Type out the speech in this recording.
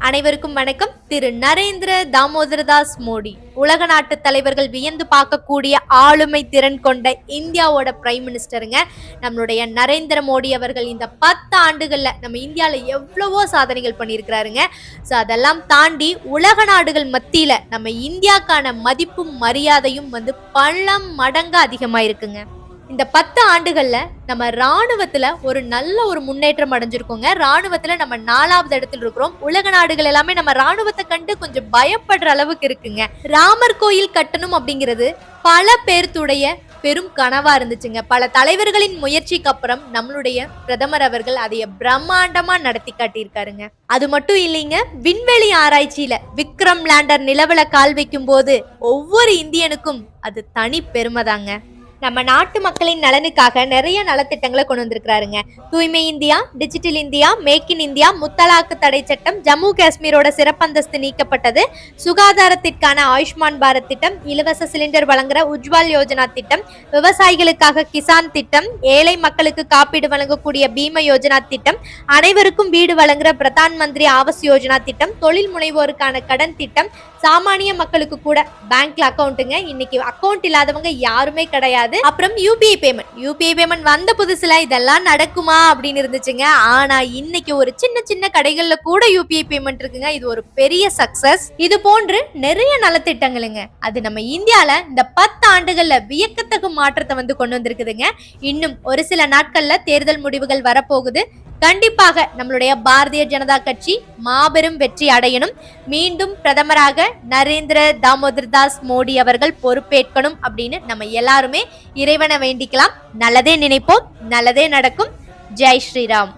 அனைவருக்கும் வணக்கம். திரு நரேந்திர தாமோதரதாஸ் மோடி உலக நாட்டு தலைவர்கள் வியந்து பார்க்கக்கூடிய ஆளுமை திறன் கொண்ட இந்தியாவோட பிரைம் மினிஸ்டருங்க நம்மளுடைய நரேந்திர மோடி அவர்கள் இந்த பத்து ஆண்டுகளில் நம்ம இந்தியாவில் எவ்வளவோ சாதனைகள் பண்ணியிருக்கிறாருங்க. ஸோ அதெல்லாம் தாண்டி உலக நாடுகள் மத்தியில் நம்ம இந்தியாக்கான மதிப்பும் மரியாதையும் வந்து பல மடங்கு அதிகமாக இருக்குங்க இந்த பத்து ஆண்டுகளில் நம்ம ராணுவத்தில் ஒரு நல்ல ஒரு முன்னேற்றம் அடைஞ்சிருக்கோங்க. ராணுவத்தில் நம்ம நாலாவது இடத்துல இருக்கிறோம். உலக நாடுகள் எல்லாமே நம்ம ராணுவத்தை கண்டு கொஞ்சம் பயப்படுற அளவுக்கு இருக்குங்க. ராமர் கோயில் கட்டணும் அப்படிங்கிறது பல பேர்த்துடைய பெரும் கனவா இருந்துச்சுங்க. பல தலைவர்களின் முயற்சிக்கு அப்புறம் நம்மளுடைய பிரதமர் அவர்கள் அதைய பிரம்மாண்டமா நடத்தி காட்டியிருக்காருங்க. அது மட்டும் இல்லைங்க விண்வெளி ஆராய்ச்சியில விக்ரம் லேண்டர் நிலவில கால் வைக்கும் போது ஒவ்வொரு இந்தியனுக்கும் அது தனி பெருமை தாங்க நம்ம நாட்டு மக்களின் நலனுக்காக நிறைய நலத்திட்டங்களை கொண்டு வந்திருக்கிறாருங்க. தூய்மை India digital India make in India முத்தலாக்கு தடை சட்டம் ஜம்மு காஷ்மீரோட சிறப்பந்தஸ்து நீக்கப்பட்டது சுகாதாரத்திற்கான ஆயுஷ்மான் பாரத் திட்டம் இலவச சிலிண்டர் வழங்குற உஜ்வால் யோஜனா திட்டம் விவசாயிகளுக்காக கிசான் திட்டம் ஏழை மக்களுக்கு காப்பீடு வழங்கக்கூடிய பீம யோஜனா திட்டம் அனைவருக்கும் வீடு வழங்குற பிரதான் மந்திரி ஆவாஸ் யோஜனா திட்டம் தொழில் முனைவோருக்கான கடன் திட்டம் சாமானிய மக்களுக்கு கூட பேங்க்ல அக்கௌண்ட்டுங்க இன்னைக்கு அக்கௌண்ட் இல்லாதவங்க யாருமே கிடையாது. கிடையாது. அப்புறம் யூபிஐ பேமெண்ட் யூபிஐ பேமெண்ட் வந்த புதுசுல இதெல்லாம் நடக்குமா அப்படின்னு இருந்துச்சுங்க. ஆனா இன்னைக்கு ஒரு சின்ன சின்ன கடைகள்ல கூட யூபிஐ பேமெண்ட் இருக்குங்க. இது ஒரு பெரிய சக்சஸ் இது போன்று நிறைய நலத்திட்டங்களுங்க. அது நம்ம இந்தியால இந்த பத்து ஆண்டுகள்ல வியக்கத்தகு மாற்றத்தை வந்து கொண்டு வந்திருக்குதுங்க. இன்னும் ஒரு சில நாட்கள்ல தேர்தல் முடிவுகள் வரப்போகுது. கண்டிப்பாக நம்மளுடைய பாரதிய ஜனதா கட்சி மாபெரும் வெற்றி அடையணும். மீண்டும் பிரதமராக நரேந்திர தாமோதர் தாஸ் மோடி அவர்கள் பொறுப்பேற்கணும் அப்படின்னு நம்ம எல்லாருமே இறைவனை வேண்டிக்கலாம். நல்லதே நினைப்போம் நல்லதே நடக்கும். ஜெய் ஸ்ரீராம்.